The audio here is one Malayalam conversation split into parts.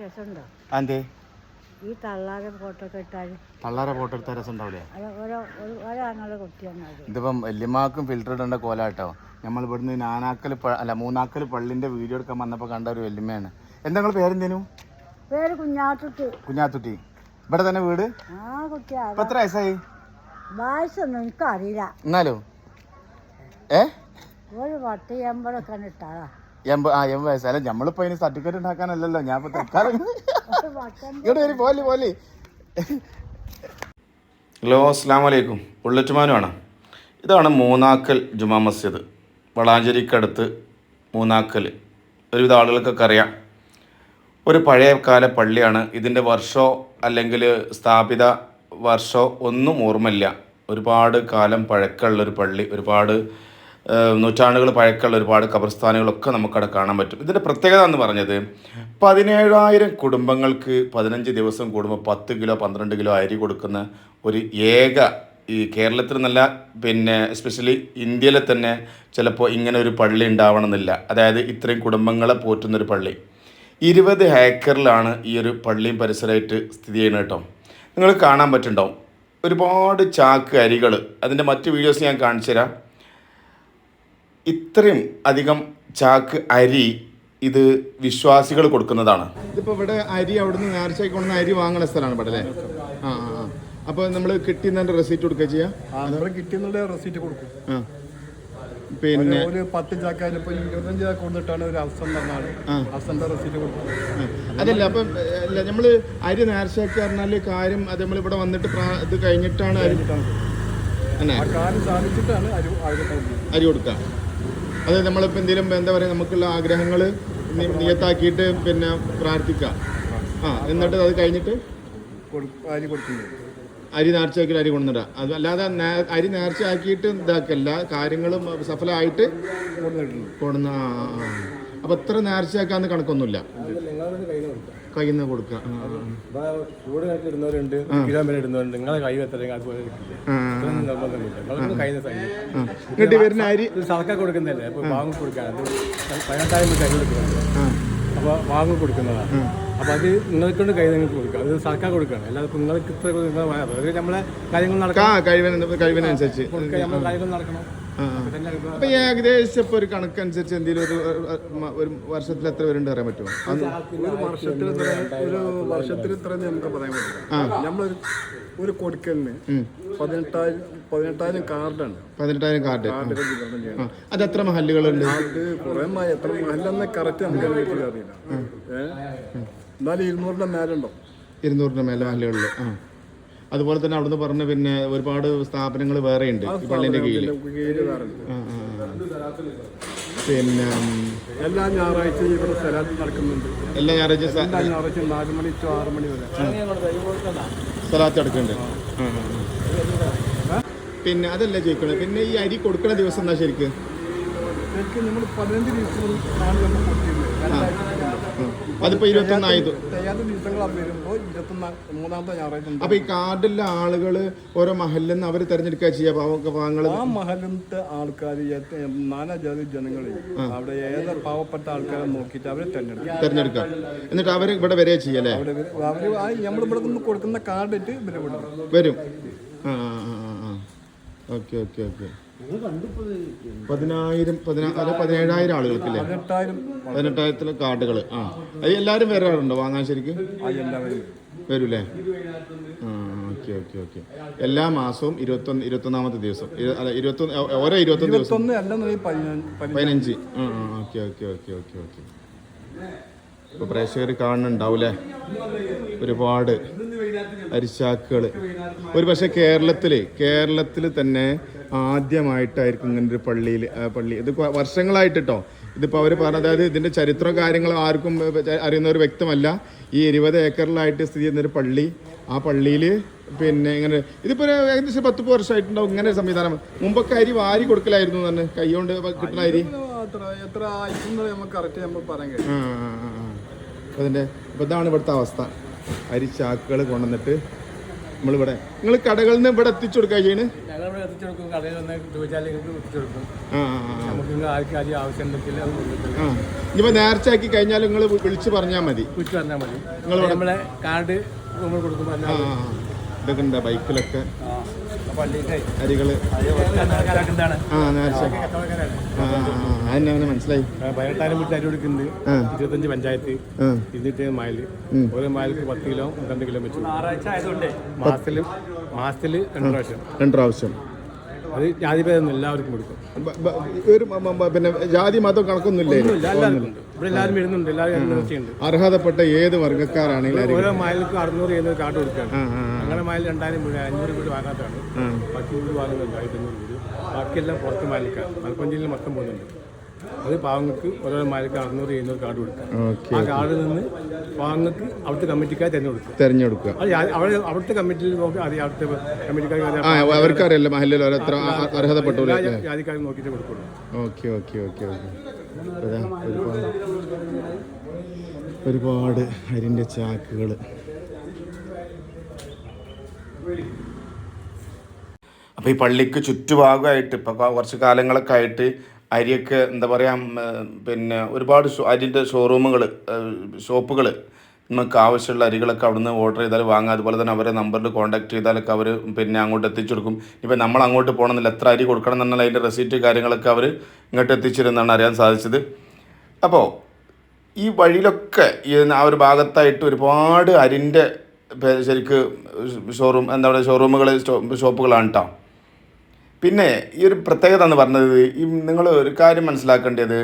രസമുണ്ടോ? അതെ ഈ തള്ളാരെ ഫോട്ടോ ഒക്കെ ഇട്ടാൽ തള്ളാറെ ഫോട്ടോ എടുത്ത രസം ഉണ്ടാവില്ലേ അത് ഓരോ ഒരു ഒരാങ്ങളുടെ കുട്ടിയാണ് അത്. ഇതിപ്പം വല്യമാക്കും ഫിൽറ്റർ ഇടേണ്ട കോലാട്ടോ. നമ്മൾ ഇവിടുന്ന് നാനാക്കൽ പ- അല്ല മൂന്നാക്കൽ പള്ളിന്റെ വീഡിയോ എടുക്കാൻ വന്നപ്പോൾ കണ്ട ഒരു വല്യമ്മയാണ്. എന്താ നിങ്ങൾ പേരെന്തേനു പേര് കുഞ്ഞാത്തുട്ടി. കുഞ്ഞാത്തുട്ടി. ഇവിടെ തന്നെ വീട്? ആ ഇപ്പൊ എത്ര വയസ്സായി? വയസ്സൊന്നും എനിക്കറിയില്ല. എന്നാലോ? ഏ? ഒരു പത്ത് എൺപതൊക്കെ ഇട്ടാളാ എൺപത് ആ എൺപത് അല്ല നമ്മളിപ്പോ അതിന് സർട്ടിഫിക്കറ്റ് ഉണ്ടാക്കാനല്ലല്ലോ. ഞാൻ ഇപ്പൊ ഇങ്ങോട്ട് വരും പോലെ പോലെ. ഹലോ അസ്സാം വലൈക്കും ഉള്ളിച്ചുമാനുമാണ് ഇതാണ് മൂന്നാക്കൽ ജുമാ മസ്ജിദ്. വളാഞ്ചേരിക്കടുത്ത് മൂന്നാക്കൽ. ഒരുവിധ ആളുകൾക്കൊക്കെ അറിയാം. ഒരു പഴയ കാല പള്ളിയാണ്. ഇതിന്റെ വർഷോ അല്ലെങ്കിൽ സ്ഥാപിത വർഷോ ഒന്നും ഓർമ്മയില്ല. ഒരുപാട് കാലം പഴക്കമുള്ള ഒരു പള്ളി. ഒരുപാട് നൂറ്റാണ്ടുകൾ പഴക്കമുള്ള ഒരുപാട് കബർസ്ഥാനുകളൊക്കെ നമുക്കവിടെ കാണാൻ പറ്റും. ഇതിന്റെ പ്രത്യേകത എന്ന് പറഞ്ഞത് പതിനേഴായിരം കുടുംബങ്ങൾക്ക് പതിനഞ്ച് ദിവസം കൂടുമ്പോൾ പത്ത് കിലോ പന്ത്രണ്ട് കിലോ അരി കൊടുക്കുന്ന ഒരു ഏക ഈ കേരളത്തിൽ നല്ല പിന്നെ എസ്പെഷ്യലി ഇന്ത്യയിലെ തന്നെ ചിലപ്പോൾ ഇങ്ങനെ ഒരു പള്ളി ഉണ്ടാവണമെന്നില്ല. അതായത് ഇത്രയും കുടുംബങ്ങളെ പോറ്റുന്നൊരു പള്ളി. ഇരുപത് ഏക്കറിലാണ് ഈ ഒരു പള്ളിയും പരിസരമായിട്ട് സ്ഥിതി ചെയ്യുന്നത് കേട്ടോ. നിങ്ങൾ കാണാൻ പറ്റുന്നുണ്ടാവും. ഒരുപാട് ചാക്ക് അരികൾ അതിന്റെ മറ്റ് വീഡിയോസ് ഞാൻ കാണിച്ചു തരാം ഇത്രയും അധികം ചാക്ക് അരി ഇത് വിശ്വാസികൾ കൊടുക്കുന്നതാണ്. ഇതിപ്പോ ഇവിടെ അരി അവിടുന്ന് നേർച്ചയ്ക്ക് കൊണ്ടുവന്ന അരി വാങ്ങുന്ന സ്ഥലമാണ് ഇവിടെ അല്ലേ? ആ ആ അപ്പോൾ നമ്മൾ കിട്ടിയെന്നെ റെസീറ്റ് കൊടുക്കുക ചെയ്യാം? നമ്മൾ കിട്ടിയെന്നുള്ള റെസീറ്റ് കൊടുക്കും. ആ. പിന്നെ ഒരു പത്ത് ചാക്കായാലും ഇപ്പൊ ഇരുപത്തഞ്ച് ചാക്ക് കൊണ്ടിട്ടാണ് ഒരു അവസരം തന്നാണ് അവസ്ഥന്റെ റെസീറ്റ് കൊടുക്കുന്നത് അതല്ല അപ്പം അല്ല നമ്മൾ അരി നേർച്ചയ്ക്ക് പറഞ്ഞാൽ കാര്യം അത് നമ്മൾ ഇവിടെ വന്നിട്ട് ഇത് കഴിഞ്ഞിട്ടാണ് അരി കാര്യം സാധിച്ചിട്ടാണ് അരി അരി കൊടുക്കുക അത് നമ്മളിപ്പോൾ എന്തെങ്കിലും എന്താ പറയുക നമുക്കുള്ള ആഗ്രഹങ്ങൾ നിയത്താക്കിയിട്ട് പിന്നെ പ്രാർത്ഥിക്കാം. ആ എന്നിട്ട് അത് കഴിഞ്ഞിട്ട്? അരി കൊടുക്കുന്നു അരി നേർച്ചയാക്കി അരി കൊണ്ടുവന്നിടുക അതല്ലാതെ അല്ലാതെ അരി നേർച്ചയാക്കിയിട്ട് ഇതാക്കല്ല. കാര്യങ്ങളും സഫലമായിട്ട് കൊണ്ടുവന്ന അപ്പോൾ എത്ര നേർച്ചയാക്കാന്ന് കണക്കൊന്നുമില്ല. കയ്യിൽ നിന്ന് കൊടുക്കുക. ചൂട് ഇടുന്നവരുണ്ട് ഇടുന്നവരുണ്ട്. നിങ്ങളെ കൈ അതുപോലെ. ഇങ്ങോട്ട് വരുന്ന അരി. സർക്കാർ കൊടുക്കുന്നതല്ലേ? അപ്പോൾ വാങ്ങി കൊടുക്കാൻ. അത് പതിനെട്ടായിരം കൈ കൊടുക്കുന്നത് അപ്പോൾ വാങ്ങി കൊടുക്കുന്നതാണ് അപ്പോൾ അത് നിങ്ങൾക്ക് കൈ നിങ്ങൾക്ക് കൊടുക്കുക. അത് സർക്കാർ കൊടുക്കുകയാണ്. അല്ലാതെ നിങ്ങൾക്ക് ഇത്ര നമ്മളെ കാര്യങ്ങൾ നടക്കാം കഴിവിനനുസരിച്ച് കാര്യങ്ങൾ നടക്കണം. അപ്പൊ ഏകദേശം ഇപ്പൊ ഒരു കണക്കനുസരിച്ച് എന്തെങ്കിലും ഒരു ഒരു- വർഷത്തിൽ എത്ര പേരുണ്ട് പറയാൻ പറ്റുമോ? ഒരു വർഷത്തിൽ ഒരു വർഷത്തിൽ ഇത്ര നമുക്ക് പറയാൻ പറ്റില്ല. നമ്മളൊരു ഒരു കൊടുക്കലിന് പതിനെട്ടായിരം പതിനെട്ടായിരം കാർഡാണ്. പതിനെട്ടായിരം കാർഡ്. അത് എത്ര മഹല്ലുകളുണ്ട്? അത് കുറെ എത്ര മഹല്ലെന്ന് കറക്റ്റ് നമുക്ക് അറിയില്ല. ഏഹ് എന്നാലും ഇരുന്നൂറിന്റെ മേലുണ്ടോ ഇരുന്നൂറിന്റെ മേലെ മഹല്ലുകളിൽ ആ. അതുപോലെ തന്നെ അവിടുന്ന് പറഞ്ഞ പിന്നെ ഒരുപാട് സ്ഥാപനങ്ങൾ വേറെ ഉണ്ട് ഈ പള്ളിന്റെ കീഴിൽ. പിന്നെ എല്ലാ ഞായറാഴ്ചയും ഇവിടെ സലാത്ത് നടക്കുന്നുണ്ട്. എല്ലാ ഞായറാഴ്ച ഞായറാഴ്ചയും നാല് മണി ടു ആറ് മണി വരെ. ആ, ആ. പിന്നെ അതല്ല ചോദിക്കണത് പിന്നെ ഈ അരി കൊടുക്കണ ദിവസം എന്താ ശരിക്കും? ശരിക്കും നമ്മൾ പതിനഞ്ച് ദിവസം ആണ് നമ്മൾ കൊടുത്തിരുന്നത്. രണ്ടാഴ്ച അതിപ്പോ ഇരുപത്തി ഒന്നായത് തികയാത്ത ദിവസങ്ങൾ വരുമ്പോൾ ഇരുപത്തൊന്ന് മൂന്നാമത്തെ ഞായറാഴ്ച. അപ്പൊ ഈ കാർഡിലെ ആളുകൾ ഓരോ മഹലിൽ നിന്ന് അവർ തെരഞ്ഞെടുക്കുക ചെയ്യാ പാവ- പാവങ്ങൾ. ആ മഹലിലത്തെ ആൾക്കാർ നാനാജാതി ജനങ്ങളെ അവിടെ ഏത് പാവപ്പെട്ട ആൾക്കാരെ നോക്കിയിട്ട് അവരെ തെരഞ്ഞെടുക്കും. തെരഞ്ഞെടുക്കുക എന്നിട്ട് അവർ ഇവിടെ വരെ ചെയ്യല്ലേ അവർ നമ്മൾ ഇവിടെ നിന്ന് കൊടുക്കുന്ന കാർഡ് ഇട്ട് ഇവരെ വരും. ആ ആ ആ ആ. Okay okay okay. പതിനായിരം പതിനാ അത് പതിനേഴായിരം ആളുകൾക്കില്ലേ? പതിനെട്ടായിരം പതിനെട്ടായിരത്തിലെ കാർഡുകൾ ആ. അത് എല്ലാവരും വരാറുണ്ടോ വാങ്ങാൻ ശരിക്കും? വരൂല്ലേ വരൂലേ? ആ ഓക്കെ ഓക്കെ ഓക്കെ. എല്ലാ മാസവും ഇരുപത്തൊന്ന് ഇരുപത്തൊന്നാമത്തെ ദിവസം. അല്ല ഇരുപത്തൊന്ന് ഓരോ ഇരുപത്തൊന്ന് ദിവസം. പതിനഞ്ച്. ആ ആ okay okay okay okay okay. ഇപ്പോൾ പ്രേക്ഷകർ കാണുന്നുണ്ടാവൂലേ? ഒരുപാട്. അരിശാക്കുകൾ ഒരു പക്ഷേ കേരളത്തിൽ കേരളത്തിൽ തന്നെ ആദ്യമായിട്ടായിരിക്കും ഇങ്ങനെ ഒരു പള്ളിയിൽ പള്ളി. ഇത് വർഷങ്ങളായിട്ട് കേട്ടോ ഇതിപ്പോൾ അവർ പറഞ്ഞ അതായത് ഇതിന്റെ ചരിത്രം കാര്യങ്ങളും ആർക്കും അറിയുന്നവർ അറിയുന്ന ഒരു വ്യക്തമല്ല. ഈ ഇരുപത് ഏക്കറിലായിട്ട് സ്ഥിതി ചെയ്യുന്നൊരു പള്ളി. ആ പള്ളിയിൽ പിന്നെ ഇങ്ങനെ ഇതിപ്പോൾ ഒരു ഏകദേശം പത്ത് വർഷമായിട്ടുണ്ടാവും ഇങ്ങനെ സംവിധാനം. മുമ്പൊക്കെ അരി വാരി കൊടുക്കലായിരുന്നു തന്നെ കൈകൊണ്ട് കിട്ടുന്ന അരി. എത്ര നമുക്ക് കറക്റ്റ് നമ്മൾ പറയാൻ കഴിയും. അതിന്റെ അപ്പൊ ഇതാണ് ഇവിടുത്തെ അവസ്ഥ. അരി ചാക്കുകൾ കൊണ്ടുവന്നിട്ട് നമ്മളിവിടെ നിങ്ങൾ കടകളിൽ നിന്ന് ഇവിടെ എത്തിച്ചു കൊടുക്കുക ചെയ്യണ്? ഇനിയിപ്പോ നേർച്ച ആക്കി കഴിഞ്ഞാൽ നിങ്ങൾ വിളിച്ച് പറഞ്ഞാൽ മതി. നിങ്ങൾ പറഞ്ഞാൽ മതി. നമ്മളെ കാർഡ്. ഇതൊക്കെ ഉണ്ട് ബൈക്കിലൊക്കെ? അരികൾ. അതെന്നെ അവനെ മനസ്സിലായി. പതിനെട്ടായിരം വീട്ടിൽ അരി കൊടുക്കുന്നുണ്ട് ഇരുപത്തഞ്ച് പഞ്ചായത്ത് ഇരുന്നിട്ട് ഉം. ഓരോ മൈലിക്ക് പത്ത് കിലോ രണ്ട് കിലോ വെച്ചു. മാസത്തിൽ മാസത്തിൽ രണ്ട് പ്രാവശ്യം. രണ്ട് പ്രാവശ്യം. അത് ജാതിഭേദം എല്ലാവർക്കും കൊടുക്കും. ഒരു പിന്നെ ജാതി മതം കണക്കൊന്നുമില്ലേ? ഇവിടെ എല്ലാവരും വരുന്നുണ്ട് എല്ലാവരും അർഹതപ്പെട്ട ഏത് വർഗക്കാരാണെങ്കിലും ഓരോ മൈലിക്ക് അറുന്നൂറ് ചെയ്യുന്ന കാർഡ് കൊടുക്കുകയാണ്. ഞങ്ങളുടെ മയൽ രണ്ടായിരം വീട് അഞ്ഞൂറ് വീട് വാങ്ങാത്തതാണ്. പത്ത് വീട് വാങ്ങുന്നുണ്ട് ആയിരത്തഞ്ഞൂറ് വീട്. ബാക്കിയെല്ലാം പുറത്ത് മൈലിക്കാണ്. മലപ്പുറം ജില്ലയിൽ മൊത്തം പോകുന്നുണ്ട്. അത് പാവങ്ങൾക്ക് ഓരോ മൈലിക്ക് അറുന്നൂറ് എഴുന്നൂറ് കാർഡ് കൊടുക്കുക. ആ കാർഡിൽ നിന്ന് പാവങ്ങൾക്ക് അവിടുത്തെ കമ്മിറ്റിക്കാർ തിരഞ്ഞെടുക്കുക. തെരഞ്ഞെടുക്കുക. അവിടെ അവിടുത്തെ കമ്മിറ്റിയിൽ നോക്കി അറിയാം അവിടുത്തെ കമ്മിറ്റിക്കാർക്ക് അറിയാം. ആ അവർക്കറിയാലോ മഹലിൽ ഓരോരുത്തർ അർഹതപ്പെട്ടു ജാതിക്കാർ നോക്കിയിട്ട് കൊടുക്കുള്ളൂ. Okay okay okay okay. ഒരുപാട് അരിന്റെ ചാക്കുകൾ അപ്പോൾ ഈ പള്ളിക്ക് ചുറ്റുഭാഗമായിട്ട് ഇപ്പോൾ കുറച്ച് കാലങ്ങളൊക്കെ ആയിട്ട് അരിയൊക്കെ എന്താ പറയുക പിന്നെ ഒരുപാട് അരിന്റെ ഷോറൂമുകൾ ഷോപ്പുകൾ നമുക്ക് ആവശ്യമുള്ള അരികളൊക്കെ അവിടുന്ന് ഓർഡർ ചെയ്താൽ വാങ്ങാം. അതുപോലെ തന്നെ അവരെ നമ്പറിൽ കോൺടാക്ട് ചെയ്താലൊക്കെ അവർ പിന്നെ അങ്ങോട്ട് എത്തിച്ചു കൊടുക്കും. ഇപ്പം നമ്മൾ അങ്ങോട്ട് പോകണമെന്നില്ല എത്ര അരി കൊടുക്കണം എന്നുള്ള അതിന്റെ റെസീറ്റ് കാര്യങ്ങളൊക്കെ അവർ ഇങ്ങോട്ട് എത്തിച്ചിരുന്നാണ് അറിയാൻ സാധിച്ചത്. അപ്പോൾ ഈ വഴിയിലൊക്കെ ആ ഒരു ഭാഗത്തായിട്ട് ഒരുപാട് അരിന്റെ ശരിക്ക് ഷോറൂം എന്താ പറയുക ഷോറൂമുകൾ ഷോപ്പുകളാണ് കേട്ടോ പിന്നെ ഈ ഒരു പ്രത്യേകത എന്ന് പറഞ്ഞത് ഈ നിങ്ങൾ ഒരു കാര്യം മനസ്സിലാക്കേണ്ടത്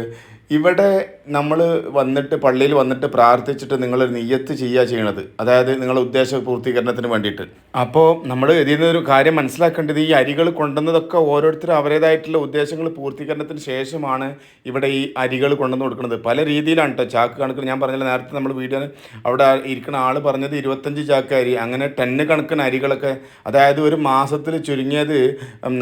ഇവിടെ നമ്മൾ വന്നിട്ട് പള്ളിയിൽ വന്നിട്ട് പ്രാർത്ഥിച്ചിട്ട് നിങ്ങൾ നെയ്യത്ത് ചെയ്യുക ചെയ്യണത്. അതായത് നിങ്ങളുടെ ഉദ്ദേശ പൂർത്തീകരണത്തിന് വേണ്ടിയിട്ട്. അപ്പോൾ നമ്മൾ ഇതിൽ നിന്നൊരു കാര്യം മനസ്സിലാക്കേണ്ടത് ഈ അരികൾ കൊണ്ടുവന്നതൊക്കെ ഓരോരുത്തരും അവരുടേതായിട്ടുള്ള ഉദ്ദേശങ്ങൾ പൂർത്തീകരണത്തിന് ശേഷമാണ് ഇവിടെ ഈ അരികൾ കൊണ്ടുവന്ന് കൊടുക്കുന്നത്. പല രീതിയിലാണ് കേട്ടോ ചാക്ക് കണക്കിന് ഞാൻ പറഞ്ഞില്ല നേരത്തെ നമ്മൾ വീഡിയോ അവിടെ ഇരിക്കുന്ന ആൾ പറഞ്ഞത് ഇരുപത്തഞ്ച് ചാക്ക് അരി അങ്ങനെ ടെന്ന് കണക്കിന് അരികളൊക്കെ അതായത് ഒരു മാസത്തിൽ ചുരുങ്ങിയത്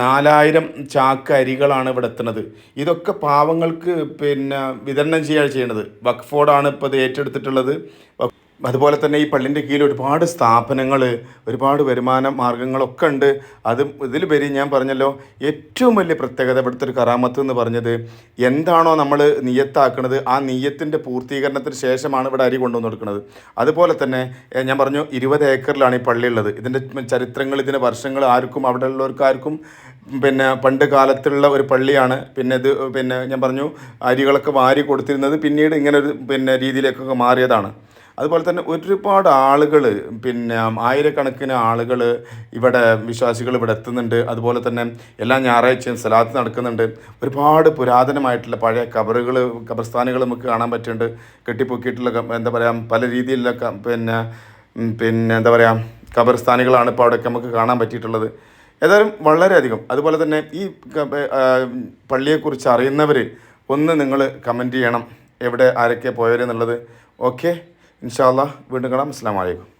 നാലായിരം ചാക്ക് അരികളാണ് ഇവിടെ എത്തുന്നത്. ഇതൊക്കെ പാവങ്ങൾക്ക് പിന്നെ വിതരണം ചെയ്യുകയാണ് ചെയ്യുന്നത് വഖഫോർഡാണ് ഇപ്പോൾ ഇത് ഏറ്റെടുത്തിട്ടുള്ളത് അതുപോലെ തന്നെ ഈ പള്ളിന്റെ കീഴിൽ ഒരുപാട് സ്ഥാപനങ്ങൾ ഒരുപാട് വരുമാന മാർഗങ്ങളൊക്കെ ഉണ്ട്. അതും ഇതിലുപരി ഞാൻ പറഞ്ഞല്ലോ ഏറ്റവും വലിയ പ്രത്യേകത ഇവിടുത്തെ ഒരു കറാമത്ത് എന്ന് പറഞ്ഞത് എന്താണോ നമ്മൾ നിയത്താക്കുന്നത് ആ നിയത്തിന്റെ പൂർത്തീകരണത്തിന് ശേഷമാണ് ഇവിടെ അരി കൊണ്ടുവന്ന് കൊടുക്കുന്നത് അതുപോലെ തന്നെ ഞാൻ പറഞ്ഞു ഇരുപത് ഏക്കറിലാണ് ഈ പള്ളി ഉള്ളത്. ഇതിന്റെ ചരിത്രങ്ങൾ ഇതിന്റെ വർഷങ്ങൾ ആർക്കും അവിടെ ഉള്ളവർക്കാർക്കും പിന്നെ പണ്ട് കാലത്തുള്ള ഒരു പള്ളിയാണ്. പിന്നെ ഇത് പിന്നെ ഞാൻ പറഞ്ഞു അരികളൊക്കെ വാരി കൊടുത്തിരുന്നത് പിന്നീട് ഇങ്ങനെ ഒരു പിന്നെ രീതിയിലേക്കൊക്കെ മാറിയതാണ്. അതുപോലെ തന്നെ ഒരുപാട് ആളുകൾ പിന്നെ ആയിരക്കണക്കിന് ആളുകൾ ഇവിടെ വിശ്വാസികൾ ഇവിടെ എത്തുന്നുണ്ട്. അതുപോലെ തന്നെ എല്ലാ ഞായറാഴ്ചയും സ്ഥലത്ത് നടക്കുന്നുണ്ട്. ഒരുപാട് പുരാതനമായിട്ടുള്ള പഴയ കബറുകൾ കബർസ്ഥാനുകൾ നമുക്ക് കാണാൻ പറ്റുന്നുണ്ട്. കെട്ടിപ്പൊക്കിയിട്ടുള്ള എന്താ പറയുക പല രീതിയിലുള്ള പിന്നെ പിന്നെ എന്താ പറയുക കബർസ്ഥാനുകളാണ് ഇപ്പോൾ അവിടെയൊക്കെ നമുക്ക് കാണാൻ പറ്റിയിട്ടുള്ളത്. ഏതായാലും വളരെയധികം. അതുപോലെ തന്നെ ഈ പള്ളിയെക്കുറിച്ച് അറിയുന്നവർ ഒന്ന് നിങ്ങൾ കമന്റ് ചെയ്യണം. എവിടെ ആരൊക്കെ പോയവരെന്നുള്ളത് ഓക്കെ ഇൻഷാല്ല വീണ്ടും കാണാം. അസ്സാം വലൈക്കും